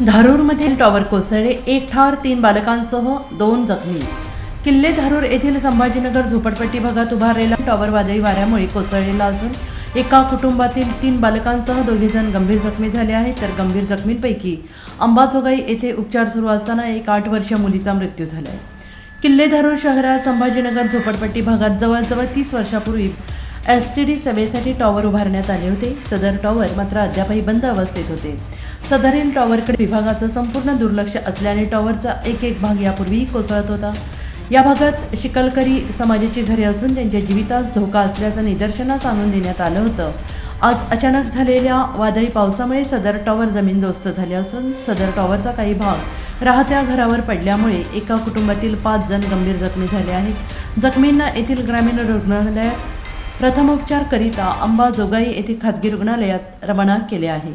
धारूरमधील tower कोसळले. एक ठार तीन बालकांसह दोन जखमी. किल्ले धारूर येथील संभाजीनगर झोपडपट्टी भागात उभारलेला टॉवर वादळी वाऱ्यामुळे कोसळलेला असून एका कुटुंबातील तीन बालकांसह दोघे जण गंभीर जखमी झाले आहेत. तर गंभीर जखमींपैकी अंबाजोगाई येथे उपचार सुरू असताना एक आठ वर्षीय मुलीचा मृत्यू झाला आहे किल्ले धारूर शहरात संभाजीनगर झोपडपट्टी भागात जवळजवळ तीस वर्षापूर्वी एस टी डी सेवेसाठी टॉवर उभारण्यात आले होते. सदर टॉवर मात्र अद्यापही बंद अवस्थेत होते. सदरील टॉवरकडे विभागाचं संपूर्ण दुर्लक्ष असल्याने टॉवरचा एक एक भाग यापूर्वीही कोसळत होता. या भागात शिकलकरी समाजाची घरे असून त्यांच्या जीवितास धोका असल्याचं निदर्शनास आणून देण्यात आलं होतं. आज अचानक झालेल्या वादळी पावसामुळे सदर टॉवर जमीनदोस्त झाले असून सदर टॉवरचा काही भाग राहत्या घरावर पडल्यामुळे एका कुटुंबातील पाच जण गंभीर जखमी झाले आहेत. जखमींना येथील ग्रामीण रुग्णालयात प्रथमोपचार करिता अंबाजोगाई येथे खाजगी रुग्णालयात रवाना केले आहे.